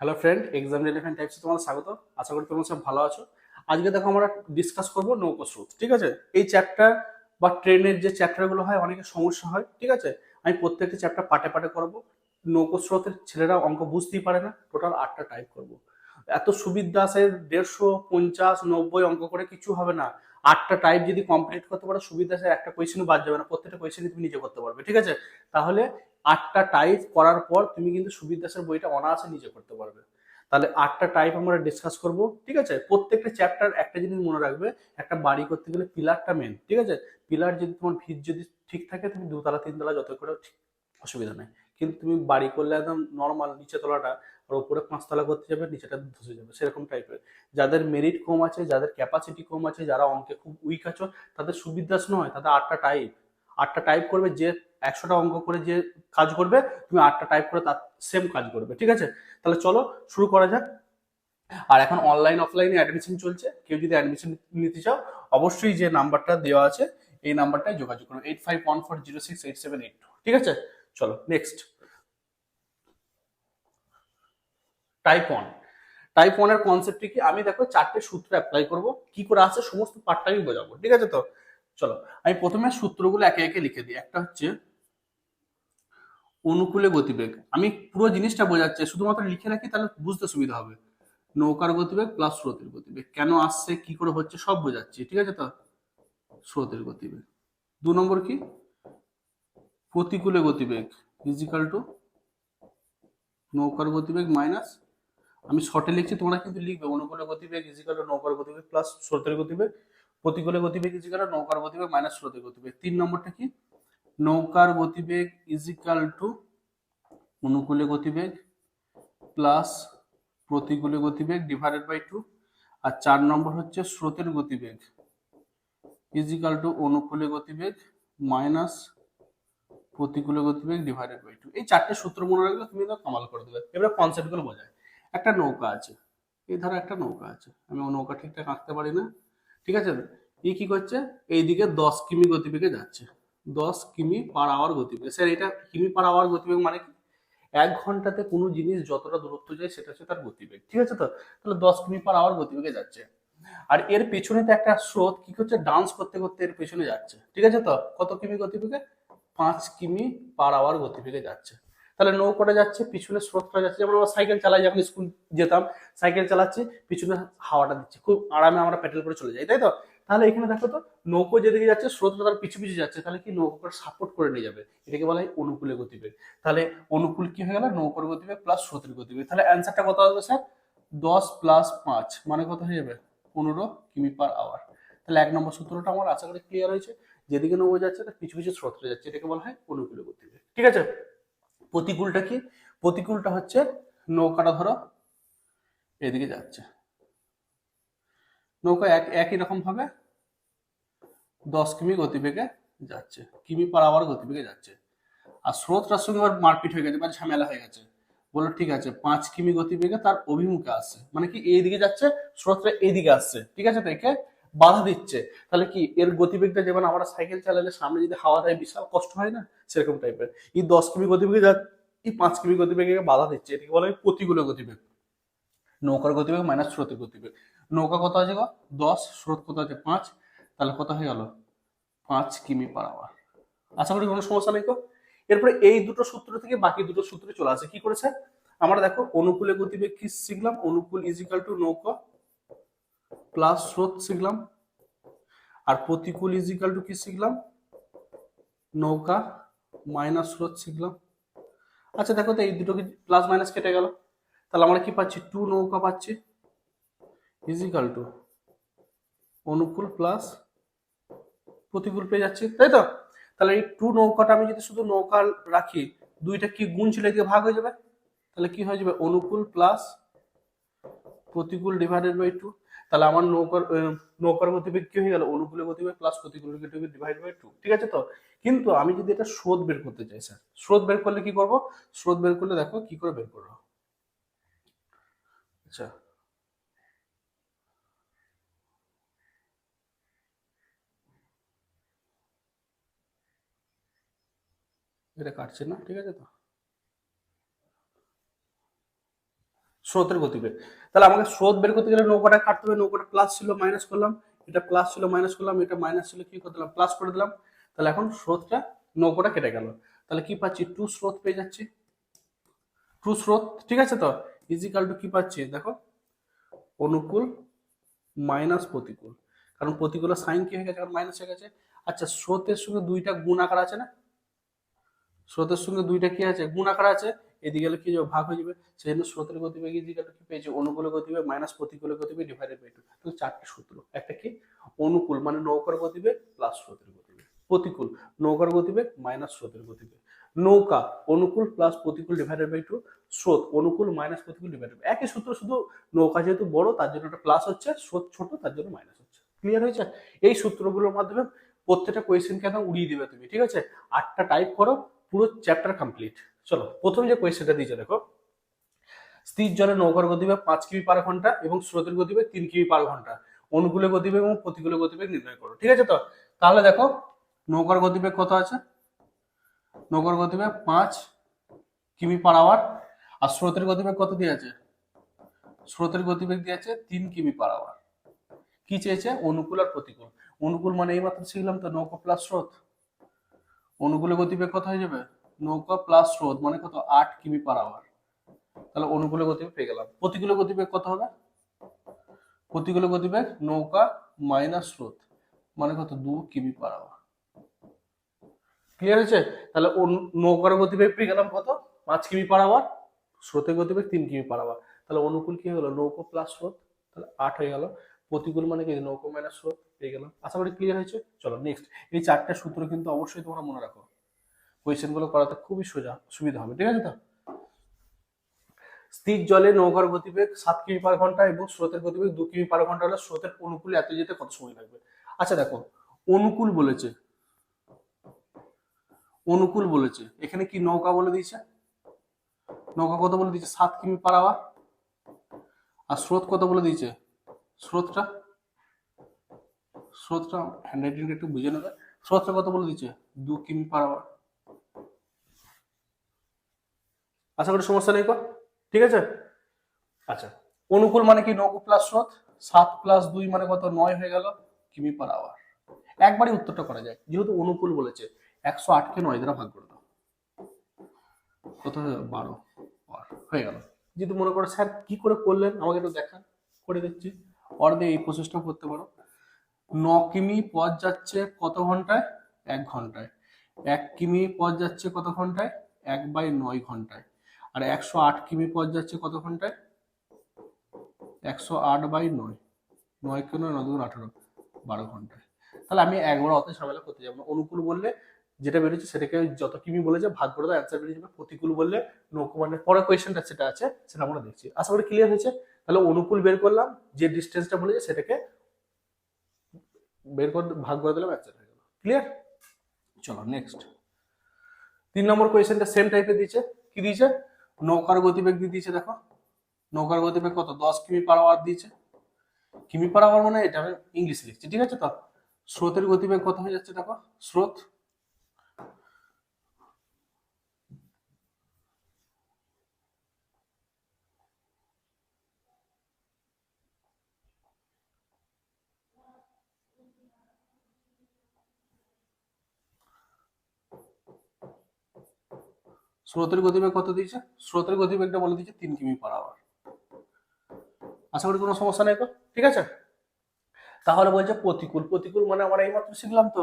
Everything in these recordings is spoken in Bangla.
হ্যালো ফ্রেন্ড এক্সাম রিলেভেন্ট টাইপসে তোমাদের স্বাগত। আশা করি তোমরা সব ভালো আছো। আজকে দেখো আমরা ডিসকাস করব নৌকো স্রোত, ঠিক আছে? এই চ্যাপ্টার বা ট্রেনের যে চ্যাপ্টারগুলো হয় অনেকের সমস্যা হয়, ঠিক আছে? আমি প্রত্যেকটা চ্যাপ্টার পাটে পাটে করব। নৌকো স্রোতের ছেলেরা অঙ্ক বুঝতেই পারে না টোটাল আটটা টাইপ করব। এত সুবিধা আছে, দেড়শো পঞ্চাশ, নব্বই অঙ্ক করে কিছু হবে না। আটটা টাইপ যদি কমপ্লিট করতে পারো, সুবিধা আছে, একটা কোয়েশ্চেনও বাদ যাবে না। প্রত্যেকটা কোয়েশ্চেনই তুমি নিজে করতে পারবে, ঠিক আছে? তাহলে আটটা টাইপ করার পর তুমি কিন্তু সুবিদাসের বইটা অনায়াসে নিজে করতে পারবে। তাহলে আটটা টাইপ আমরা ডিসকাস করব, ঠিক আছে? প্রত্যেকটা চ্যাপ্টার একটা জিনিস মনে রাখবে, একটা বাড়ি করতে গেলে পিলারটা মেন ঠিক আছে? পিলার যদি তোমার ভিত যদি ঠিক থাকে, তুমি দুতলা, তিনতলা যত করে অসুবিধা নেই। কিন্তু তুমি বাড়ি করলে একদম নর্মাল নিচে তলাটা, আর উপরে পাঁচতলা করতে যাবে, নিচেটা ধসে যাবে, সেরকম টাইপের যাদের মেরিট কম আছে, যাদের ক্যাপাসিটি কম আছে, যারা অঙ্কে খুব উইক আছো, তাদের সুবিধাস নয়, তাদের আটটা টাইপ আটটা টাইপ করবে যে একশোটা অঙ্ক করে যে কাজ করবে, তুমি আটটা টাইপ করে তার সেম কাজ করবে, ঠিক আছে? তাহলে চলো শুরু করা যাক। আর এখন অনলাইন অফলাইনে অ্যাডমিশন চলছে। কেউ যদি অ্যাডমিশন নিতে চাও, অবশ্যই যে নাম্বারটা দেওয়া আছে, এই নাম্বারটায় যোগাযোগ করো। Eight five one four zero six eight seven eight ঠিক আছে? চলো নেক্সট টাইপ ওয়ান টাইপ ওয়ানের কনসেপ্টটি কি? আমি দেখো চারটে সূত্র অ্যাপ্লাই করব। কি করে আছে সমস্ত পার্টটা আমি বোঝাবো, ঠিক আছে তো? চলো, আমি প্রথমে সূত্রগুলো একে একে লিখে দিই। একটা হচ্ছে অনুকূলে গতিবেগ। আমি পুরো জিনিসটা বোঝাচ্ছি, শুধুমাত্র লিখে রাখি তাহলে বুঝতে সুবিধা হবে। নৌকার গতিবেগ প্লাস স্রোতের গতিবেগ। কেন আসছে, কি করে হচ্ছে, সব বোঝাচ্ছি, ঠিক আছে তো? স্রোতের গতিবেগ। দু নম্বর কি? প্রতিকূলে গতিবেগ ইজিক্যাল টু নৌকার গতিবেগ মাইনাস আমি শর্টে লিখছি, তোমরা কিন্তু লিখবে, অনুকূলে গতিবেগ ইজিক্যাল নৌকার গতিবেগ প্লাস স্রোতের গতিবেগ। প্রতিকূলে গতিবেগ ইজিক্যাল টু নৌকার গতিবেগ মাইনাস স্রোতের গতিবেগ। তিন নম্বরটা কি? নৌকার গতিবেগ ইজিক্যাল টু অনুকূলে গতিবেগ প্লাস প্রতিকূলে গতিবেগ ডিভাইডেড বাই টু আর চার নম্বর হচ্ছে স্রোতের গতিবেগ ইজিক্যাল টু অনুকূলে গতিবেগ মাইনাস প্রতিকূলে গতিবেগ ডিভাইডেড বাই টু এই চারটে সূত্র মনে রাখলে তুমি কামাল করে দেবে। এবার কনসেপ্টগুলো বোঝায়। একটা নৌকা আছে। এই ধরো একটা নৌকা আছে। আমি নৌকা ঠিকঠাক আঁকতে পারি না। ঠিক আছে? ই কি করছে? এইদিকে দশ কিমি গতিবেগে যাচ্ছে। দশ কিমি পার আওয়ার গতিবেগ। স্যার, এটা কিমি পার আওয়ার গতিবেগ মানে কি? এক ঘন্টাতে কোনো জিনিস যতটা দূরত্ব যায় সেটা হচ্ছে তার গতিবেগ। ঠিক আছে তো? তাহলে দশ কিমি পার আওয়ার গতিবেগে যাচ্ছে। আর এর পেছনে তো একটা স্রোত কি করছে? ডান্স করতে করতে এর পেছনে যাচ্ছে। ঠিক আছে তো? কত কিমি গতিবেগে? পাঁচ কিমি পার আওয়ার গতিবেগে যাচ্ছে। তাহলে নৌকোটা যাচ্ছে পিছনে স্রোতটা যাচ্ছে। যেমন আমরা সাইকেল চালাই, যখন স্কুল যেতাম, সাইকেল চালাচ্ছি, পিছনে হাওয়াটা দিচ্ছে। খুব আরামে আমরা পেট্রোল করে চলে যাই, তাই তো? তাহলে এখানে দেখো তো, নৌকো যেদিকে যাচ্ছে, স্রোতটা তার পিছু পিছু যাচ্ছে, তাহলে কি নৌকোটা সাপোর্ট করে নিয়ে যাবে? এটাকে বলা হয় অনুকূলে গতিবেগ। তাহলে অনুকূল কি হয়ে গেল? নৌকোর গতিবেগ প্লাস স্রোতের গতিবেগ। তাহলে অ্যান্সারটা কত হবে স্যার দশ প্লাস পাঁচ। মানে কত হয়ে যাবে? পনেরো কিমি পার আওয়ার তাহলে এক নম্বর সূত্রটা আমার আশা করি ক্লিয়ার হয়েছে। যেদিকে নৌকো যাচ্ছে, তার পিছু পিছু স্রোতটা যাচ্ছে। এটাকে বলা হয় অনুকূলে গতিবেগ। ঠিক আছে? প্রতিকূলটা কি? প্রতিকূলটা হচ্ছে নৌকাটা ধরো এদিকে যাচ্ছে। নৌকা এক, একই রকম ভাবে দশ কিমি গতিবেগে যাচ্ছে। কিমি পার আওয়ার গতিবেগে যাচ্ছে। আর স্রোতটার সঙ্গে আবার মারপিট হয়ে গেছে বা ঝামেলা হয়ে গেছে। বলল, ঠিক আছে, পাঁচ কিমি গতিবেগে তার অভিমুখে আসছে। মানে কি, এইদিকে যাচ্ছে, স্রোতটা এইদিকে আসছে। ঠিক আছে তো একে? বাধা দিচ্ছে, তাহলে কি এর গতিবেগটা যেমন আমরা সাইকেল চালালে সামনে যদি হাওয়া দেয় বিশাল কষ্ট হয় না? সেরকম টাইপের এই দশ কিমি গতিবেগে যা এই পাঁচ কিমি গতিবেগে বাধা দিচ্ছে, এটাকে বলা হয় প্রতিকূল গতিবেগ। নৌকার গতিবেগ মাইনাস স্রোতের গতিবেগ। নৌকা কত আছে দশ, স্রোত কত আছে? পাঁচ। তাহলে কত হয়ে গেল? পাঁচ কিমি পার আওয়ার আশা করি কোনো সমস্যা নেই তো এরপরে এই দুটো সূত্র থেকে বাকি দুটো সূত্রে চলে আসে। কি করেছে? আমরা দেখো, অনুকূলে গতিবেগ কি শিখলাম অনুকূল ইজিক্যাল টু নৌকা প্লাস স্রোত শিখলাম। আর প্রতিকূল ইজিক্যাল টু কি শিখলাম? নৌকা মাইনাস স্রোত শিখলাম। আচ্ছা দেখো তো এই দুটো কি প্লাস মাইনাস কেটে গেল? তাহলে আমরা কি পাচ্ছি? টু নৌকা পাচ্ছি। ইজিক্যাল টু অনুকূল প্লাস প্রতিকূল পেয়ে যাচ্ছি। তাই তো? তাহলে এই টু নৌকাটা আমি যদি শুধু নৌকা রাখি, দুইটা কি গুণ ছিল এদিকে ভাগ হয়ে যাবে? তাহলে কি হয়ে যাবে? অনুকূল প্লাস প্রতিকূল ডিভাইডেড বাই টু তাহলে আমার নৌকার নৌকার গতিবেগ কি হয়ে গেল অনুকূল গতিবেগ প্লাস প্রতিকূল গতিবেগ ডিভাইড বাই টু ঠিক আছে তো? কিন্তু আমি যদি এটা স্রোত বের করতে চাই স্যার স্রোত বের করলে কি করব? স্রোত বের করলে দেখো কি করে বের করব? আচ্ছা। এটা কাটছে না, ঠিক আছে তো? স্রোতের গতিবেগ তাহলে আমাকে স্রোত বের করতে গেলে নৌকাটা কাটতে হবে, নৌকাটা প্লাস ছিল মাইনাস করলাম, এটা প্লাস ছিল মাইনাস করলাম, এটা মাইনাস ছিল কি করে দিলাম প্লাস করে দিলাম। তাহলে এখন স্রোতটা নৌকাটা কেটে গেল। তাহলে কি পাচ্ছি? টু স্রোত পেয়ে যাচ্ছি। টু স্রোত, ঠিক আছে তো? ইজিক্যাল টু কি পাচ্ছি? দেখো, অনুকূল মাইনাস প্রতিকূল। কারণ প্রতিকূলের সাইন কি হয়ে গেছে? কারণ মাইনাস হয়ে গেছে। আচ্ছা স্রোতের সঙ্গে দুইটা গুণ আকার আছে না? স্রোতের সঙ্গে দুইটা কি আছে? গুণ আকার আছে। এদিকে গেলে কি ভাগ হয়ে যাবে সেই জন্য স্রোতের গতিবেগ টু কি পেয়েছি অনুকূল গতিবেগ মাইনাস প্রতিকূল গতিবেগ ডিভাইডেড বাই টু তাহলে চারটে সূত্র, একটা কি? অনুকূল মানে নৌকার গতিবেগ প্লাস স্রোতের গতিবেগ প্রতিকূল, নৌকার গতিবেগ মাইনাস স্রোতের গতিবেগ নৌকা, অনুকূল প্লাস প্রতিকূল ডিভাইডেড বাই টু স্রোত, অনুকূল মাইনাস প্রতিকূল ডিভাইডেড একই সূত্র শুধু নৌকা যেহেতু বড়, তার জন্য একটা প্লাস হচ্ছে, স্রোত ছোট, তার জন্য মাইনাস হচ্ছে। ক্লিয়ার হয়েছে? এই সূত্রগুলোর মাধ্যমে প্রত্যেকটা কোয়েশ্চেনকে একদম উড়িয়ে দিবে তুমি, ঠিক আছে? আটটা টাইপ করো, পুরো চ্যাপ্টার কমপ্লিট চলো, প্রথম যে কোয়েশ্চেনটা দিয়েছে, দেখো। স্থির জলে নৌকার গতিবেগ পাঁচ কিমি পার ঘণ্টা এবং স্রোতের গতিবেগ তিন কিমি পার ঘণ্টা। অনুকূলে গতিবেগ এবং প্রতিকূলে গতিবেগ নির্ণয় করো, ঠিক আছে তো? তাহলে দেখো, নৌকার গতিবেগ কত আছে? নৌকার গতিবেগ পাঁচ কিমি পার আওয়ার আর স্রোতের গতিবেগ কত দিয়ে আছে? স্রোতের গতিবেগ দিয়ে আছে তিন কিমি পার আওয়ার কি চেয়েছে? অনুকূল আর প্রতিকূল। অনুকূল মানে এই মাত্র শিখলাম তো, নৌকা প্লাস স্রোত। অনুকূলে গতিবেগ কত হয়ে যাবে? নৌকা প্লাস স্রোত মানে কত? আট কিমি পার আওয়ার তাহলে অনুকূলে গতিবেগ পেয়ে গেলাম। প্রতিকূলে গতিবেগ কত হবে? প্রতিকূলে গতিবেগ নৌকা মাইনাস স্রোত মানে কত? দু কিমি পার আওয়ার ক্লিয়ার হয়েছে? তাহলে নৌকার গতিবেগ পেয়ে গেলাম কত? পাঁচ কিমি পার আওয়ার স্রোতের গতিবেগ তিন কিমি পার আওয়ার তাহলে অনুকূল কি হলো নৌকো প্লাস স্রোত তাহলে আট হয়ে গেল। প্রতিকূল মানে কি? নৌকো মাইনাস স্রোত পেয়ে গেলাম। আশা করি ক্লিয়ার হয়েছে। চলো নেক্সট এই চারটে সূত্র কিন্তু অবশ্যই তোমরা মনে রাখো। কোয়েশ্চেনগুলো করাতে খুবই সোজা, সুবিধা হবে, ঠিক আছে তো? স্থির জলে নৌকার গতিবেগ সাত কিমি পার ঘণ্টা এবং স্রোতের গতিবেগ দু কিমি পার ঘণ্টা হলে স্রোতের অনুকূলে এত যেতে কত সময় লাগবে? আচ্ছা দেখো, অনুকূল বলেছে। অনুকূল বলেছে। এখানে কি নৌকা বলে দিয়েছে? নৌকা কত বলে দিয়েছে? সাত কিমি পার আওয়ার আর স্রোত কত বলে দিয়েছে? স্রোতটা? স্রোতটা হ্যান্ড রাইটিংটা একটু বুঝে নেবে। স্রোতটা কত বলে দিচ্ছে দু কিমি পার আওয়ার আশা করি সমস্যা নেই ঠিক আছে? আচ্ছা অনুকূল মানে কি? নৌকো প্লাস স্রোত সাত প্লাস দুই মানে কত? নয় হয়ে গেল কিমি পার আওয়ার একবারই উত্তরটা করা যায় যেহেতু অনুকূল বলেছে, একশো আটকে নয় দ্বারা ভাগ করে দাও। কত বারো। হয়ে গেল। যদি মনে করো, স্যার কি করে করলেন? আমাকে একটু দেখান। করে দিচ্ছি। অর্ধে এই প্রসেসটা করতে পারো। ন কিমি পথ যাচ্ছে কত ঘন্টায়? এক ঘন্টায়। এক কিমি পথ যাচ্ছে কত ঘন্টায়? এক বাই নয় ঘন্টায়। আর একশো আট কিমি পথ যাচ্ছে কত ঘন্টায় একশো আট বাই নয়। নয় কেন নয়? দুগুণ আঠারো। বারো ঘন্টায়। তাহলে আমি একবার অত ঝামেলা করতে যাব অনুকূল বললে যেটা বেরোচ্ছে সেটাকে যত কিমি বলেছে ভাগ করে দাও অ্যান্সার বেরিয়ে যাবে। প্রতিকূল বললে নৌকো মানে পরের কোয়েশ্চেনটা সেটা আছে, সেটা আমরা দেখছি। আশা করি ক্লিয়ার হয়েছে। তাহলে অনুকূল বের করলাম, যে ডিস্টেন্সটা বলেছে সেটাকে বের করে, ভাগ করে দিলাম অ্যান্সার হয়ে গেল। ক্লিয়ার চলো নেক্সট তিন নম্বর কোয়েশ্চেনটা সেম টাইপের দিয়েছে। কি দিয়েছে? নৌকার গতিবেগ দিয়ে দিয়েছে, দেখো। নৌকার গতিবেগ কত? দশ কিমি পার আওয়ার দিয়েছে। কিমি পার আওয়ার মানে এটা ইংলিশ লিখছি, ঠিক আছে তো? স্রোতের গতিবেগ কত হয়ে যাচ্ছে, দেখো? স্রোত স্রোতের গতিবেগ কত দিয়েছে? স্রোতের গতিবেগটা বলে দিয়েছে তিন কিমি পার আওয়ার আশা করি কোনো সমস্যা নেই ঠিক আছে? তাহলে বলছে প্রতিকূল। প্রতিকূল মানে আমরা এইমাত্র শিখলাম তো।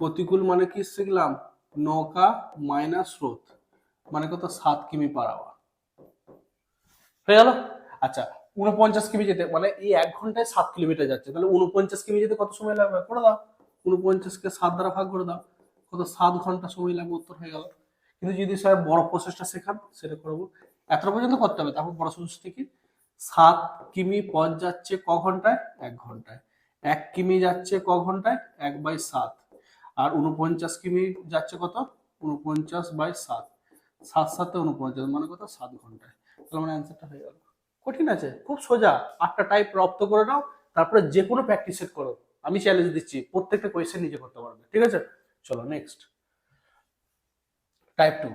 প্রতিকূল মানে কি শিখলাম? নৌকা মাইনাস স্রোত। মানে কত? সাত কিমি পার আওয়ার হয়ে গেল? আচ্ছা উনপঞ্চাশ কিমি যেতে মানে এই এক ঘন্টায় সাত কিলোমিটার যাচ্ছে। তাহলে উনপঞ্চাশ কিমি যেতে কত সময় লাগবে? করে দাও। উনপঞ্চাশকে সাত দ্বারা ভাগ করে দাও। কত সাত ঘণ্টা সময় লাগবে উত্তর হয়ে গেল। কিন্তু যদি স্যার বড় প্রসেসটা শেখান, সেটা করব। এতটা পর্যন্ত করতে হবে। তারপর বড় প্রসেসটা থেকে সাত কিমি পথ যাচ্ছে ক ঘন্টায়? এক ঘন্টায়। এক কিমি যাচ্ছে ক ঘন্টায়? এক বাই সাত। আর উনপঞ্চাশ কিমি যাচ্ছে কত? উনপঞ্চাশ বাই সাত। সাত সাতে উনপঞ্চাশ মানে কত? সাত ঘন্টায়। তাহলে মানে অ্যান্সারটা হয়ে গেল। কঠিন আছে, খুব সোজা। আটটা টাইপ রপ্ত করে নাও, তারপরে যে কোনো প্র্যাকটিস সেট করো। আমি চ্যালেঞ্জ দিচ্ছি, প্রত্যেকটা কোয়েশ্চেন নিজে করতে পারবে। ঠিক আছে? চলো নেক্সট টাইপ টু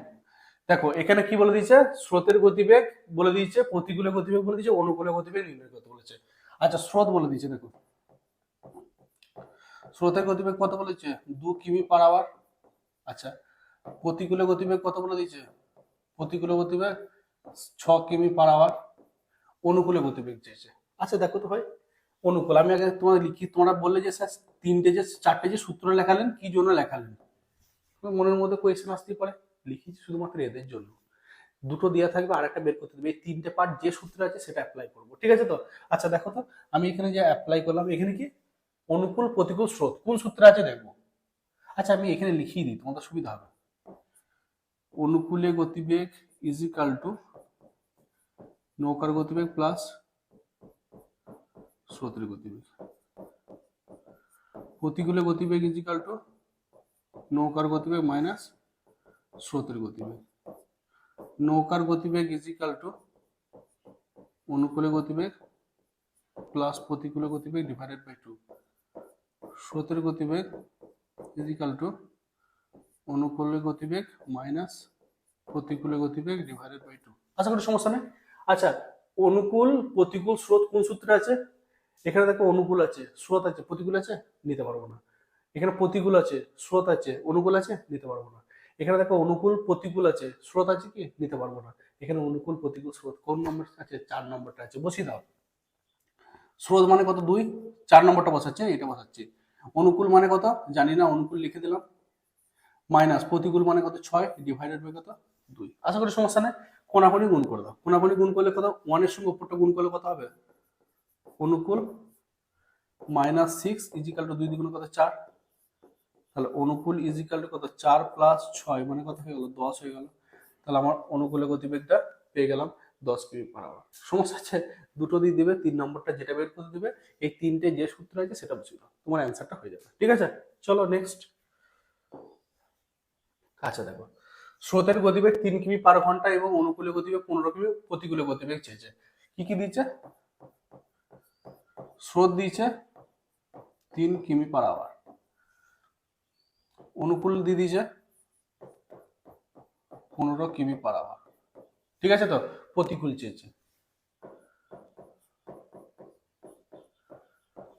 দেখো, এখানে কি বলে দিয়েছে? স্রোতের গতিবেগ বলে দিয়েছে, প্রতিকূলে গতিবেগ বলে দিয়েছে, অনুকূলে গতিবেগ নির্ণয় করতে বলেছে। আচ্ছা স্রোত বলে দিয়েছে, দেখো। স্রোতের গতিবেগ কত বলেছে দু কিমি পার আওয়ার আচ্ছা প্রতিকূলে গতিবেগ কত বলে দিয়েছে? প্রতিকূলে গতিবেগ ছ কিমি পার আওয়ার অনুকূলে গতিবেগ চেয়েছে আচ্ছা দেখো তো ভাই। অনুকূল। আমি আগে তোমাদের লিখি, তোমরা বললে যে স্যার তিনটে যে, চারটে যে সূত্র লেখালেন, কি জন্য লেখালেন? তোমার মনের মধ্যে কোয়েশ্চেন আসতেই পারে। লিখেছি শুধুমাত্র এদের জন্য। দুটো দেওয়া থাকবে আর একটা বের করতে দেবে। এই তিনটে পার্ট যে সূত্র আছে, সেটা অ্যাপ্লাই করব। ঠিক আছে তো? আচ্ছা দেখো তো, আমি এখানে যে অ্যাপ্লাই করলাম, এখানে কি? অনুকূল প্রতিকূল স্রোত। কোন সূত্র আছে দেখব? আচ্ছা আমি এখানে লিখিয়ে দিই, তোমাদের সুবিধা হবে। অনুকূলে গতিবেগ ইজ ইকাল টু নৌকার গতিবেগ প্লাস স্রোতের গতিবেগ। প্রতিকূলে গতিবেগ ইজ ইকাল টু নৌকার গতিবেগ মাইনাস স্রোতের গতিবেগ। নৌকার গতিবেগ ইজ ইকাল টু অনুকূলে গতিবেগ প্লাস প্রতিকূলে গতিবেগ ডিভাইডেড বাই টু স্রোতের গতিবেগ ইজ ইকাল টু অনুকূলে গতিবেগ মাইনাস প্রতিকূলে গতিবেগ ডিভাইডেড বাই টু আচ্ছা কোনো সমস্যা নেই? আচ্ছা অনুকূল, প্রতিকূল স্রোত কোন সূত্রে আছে? এখানে দেখো অনুকূল আছে, স্রোত আছে, প্রতিকূল আছে, নিতে পারব না। এখানে প্রতিকূল আছে, স্রোত আছে, অনুকূল আছে, নিতে পারব না। এখানে দেখো অনুকূল, প্রতিকূল আছে, স্রোত আছে কি, নিতে পারব না। এখানে অনুকূল, প্রতিকূল, স্রোত, কোন নম্বর আছে, চার নম্বরটা আছে, বসিয়ে দাও। স্রোত মানে কত? দুই। চার নম্বরটা বসাচ্ছে, এটা বসাচ্ছি। অনুকূল মানে কত? জানি না, অনুকূল লিখে দিলাম। মাইনাস প্রতিকূল মানে কত? ছয় ডিভাইডেড বাই কত? দুই। আশা করি সমস্যা নেই। কোনাকুনি গুণ করে দাও। কোনাকুনি গুণ করলে কত? ওয়ানের সঙ্গে উপরটা গুণ করলে কত হবে? অনুকূল minus six is equal to দুই দ্বিগুণ কত চার? তাহলে অনুকূল ইজিক্যাল টু কত চার প্লাস ছয় মানে কত হয়ে গেল? দশ হয়ে গেল। তাহলে আমার অনুকূলে গতিবেগটা পেয়ে গেলাম দশ কিমি পার আওয়ার সমস্যা আছে, দুটো দিয়ে দেবে, তিন নম্বরটা যেটা বের করে দেবে, এই তিনটে যে সূত্র আছে সেটা বসিয়ে দাও। তোমার অ্যান্সারটা হয়ে যাবে। ঠিক আছে? চলো নেক্সট আচ্ছা দেখো। স্রোতের গতিবেগ তিন কিমি পার ঘণ্টা এবং অনুকূলে গতিবেগ পনেরো কিমি প্রতিকূলে গতিবেগ চেয়েছে। কি কি দিচ্ছে স্রোত দিয়েছে তিন কিমি পার আওয়ার অনুকূল দিয়ে দিয়েছে পনেরো কিমি পার আওয়ার ঠিক আছে তো? প্রতিকূল চেয়েছে।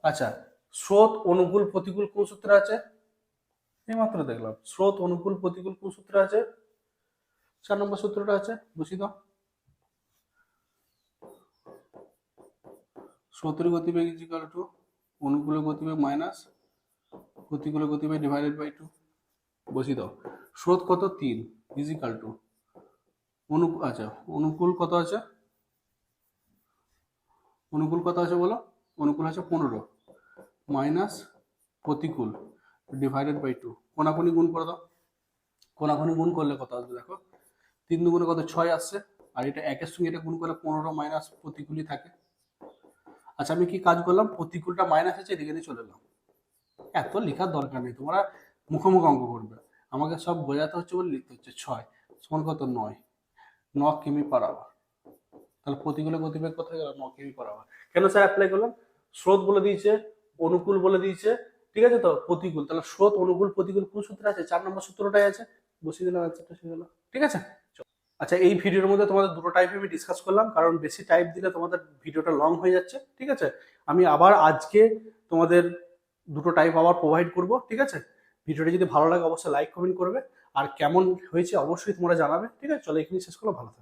আচ্ছা স্রোত অনুকূল প্রতিকূল কোন সূত্রে আছে? এইমাত্র দেখলাম। স্রোত অনুকূল প্রতিকূল কোন সূত্রে আছে? চার নম্বর সূত্রটা আছে বুঝি দাও। স্রোতের গতিবেগ ইজ ইকাল টু, অনুকূল গতিবেগ মাইনাস প্রতিকূল গতিবেগ ডিভাইডেড বাই টু বসি দাও। স্রোত কত? তিন। Is equal to. অনু আচ্ছা অনুকূল কত আছে? অনুকূল কত আছে বলো? অনুকূল আছে পনেরো। মাইনাস প্রতিকূল ডিভাইডেড বাই টু কোনাকুনি গুণ করে দাও। কোনাকুনি গুণ করলে কত আসবে দেখো? তিন দুগুণে কত? ছয় আসছে। আর এটা একের সঙ্গে এটা গুণ করলে পনেরো মাইনাস প্রতিকূলই থাকে। আচ্ছা আমি কি কাজ করলাম? প্রতিকূলটা মাইনাস আছে, এদিকে নিয়ে চলে এলাম। এত লেখার দরকার নেই, তোমরা মুখোমুখ অঙ্ক করবে। আমাকে সব বোঝাতে হচ্ছে বলে লিখতে হচ্ছে ছয়, সমান কত নয়? ন কিমি পার আওয়ার তাহলে প্রতিকূলে গতিবেগ কোথায় গেল? ন কিমি পার আওয়ার কেন স্যার অ্যাপ্লাই করলাম? স্রোত বলে দিয়েছে, অনুকূল বলে দিয়েছে, ঠিক আছে তো? প্রতিকূল। তাহলে স্রোত, অনুকূল, প্রতিকূল কোন সূত্র আছে? চার নম্বর সূত্রটাই আছে। বসিয়ে দিলাম হয়ে ঠিক আছে। আচ্ছা এই ভিডিওর মধ্যে তোমাদের দুটো টাইপ আমি ডিসকাস করলাম, কারণ বেশি টাইপ দিলে তোমাদের ভিডিওটা লং হয়ে যাচ্ছে, ঠিক আছে? আমি আবার আজকে তোমাদের দুটো টাইপ আবার প্রোভাইড করব, ঠিক আছে? ভিডিওটা যদি ভালো লাগে, অবশ্যই লাইক কমেন্ট করবে। আর কেমন হয়েছে অবশ্যই তোমরা জানাবে, ঠিক আছে? চলো এখানে শেষ করল ভালো থাকবে